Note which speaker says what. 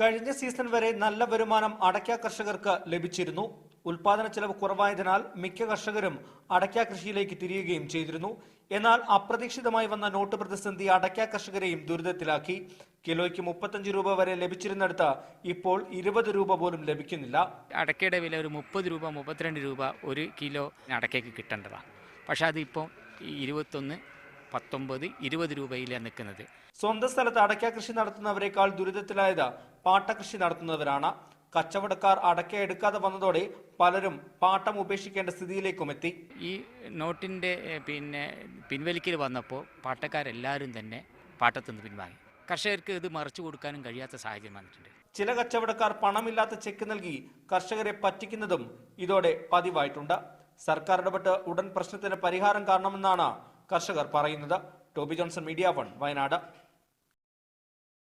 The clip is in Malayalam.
Speaker 1: കഴിഞ്ഞ സീസൺ വരെ നല്ല വരുമാനം അടയ്ക്ക കർഷകർക്ക് ലഭിച്ചിരുന്നു. ഉൽപാദന ചെലവ് കുറവായതിനാൽ മിക്ക കർഷകരും അടയ്ക്ക കൃഷിയിലേക്ക് തിരിയുകയും ചെയ്തിരുന്നു. എന്നാൽ അപ്രതീക്ഷിതമായി വന്ന നോട്ട് പ്രതിസന്ധി അടയ്ക്ക കർഷകരെയും ദുരിതത്തിലാക്കി. കിലോയ്ക്ക് മുപ്പത്തഞ്ച് രൂപ വരെ ലഭിച്ചിരുന്നിടത്ത് ഇപ്പോൾ ഇരുപത് രൂപ പോലും ലഭിക്കുന്നില്ല.
Speaker 2: അടയ്ക്കയുടെ വില ഒരു മുപ്പത് രൂപ മുപ്പത്തിരണ്ട് രൂപ ഒരു കിലോ അടക്കയ്ക്ക് കിട്ടേണ്ടതാണ്. പക്ഷേ അതിപ്പോൾ ഇരുപത്തൊന്ന് പത്തൊമ്പത് ഇരുപത് രൂപയിലാണ് നിൽക്കുന്നത്
Speaker 1: സ്വന്തം സ്ഥലത്ത് അടയ്ക്ക കൃഷി നടത്തുന്നവരെക്കാൾ ദുരിതത്തിലായത് പാട്ടകൃഷി നടത്തുന്നവരാണ്. കച്ചവടക്കാർ അടയ്ക്ക എടുക്കാതെ വന്നതോടെ പലരും പാട്ടം ഉപേക്ഷിക്കേണ്ട സ്ഥിതിയിലേക്കും എത്തി.
Speaker 2: ഈ നോട്ടിന്റെ പിന്നെ പിൻവലിക്കൽ വന്നപ്പോൾ പാട്ടക്കാരെല്ലാവരും തന്നെ പാട്ടത്തിൽ നിന്ന് പിൻവാങ്ങി. കർഷകർക്ക് ഇത് മറിച്ചു കൊടുക്കാനും കഴിയാത്ത സാഹചര്യം വന്നിട്ടുണ്ട്.
Speaker 1: ചില കച്ചവടക്കാർ പണമില്ലാത്ത ചെക്ക് നൽകി കർഷകരെ പറ്റിക്കുന്നതും ഇതോടെ പതിവായിട്ടുണ്ട്. സർക്കാർ ഇടപെട്ട് ഉടൻ പ്രശ്നത്തിന് പരിഹാരം കാണണമെന്നാണ് കർഷകർ പറയുന്നത്. Toby Johnson media one Wayanad.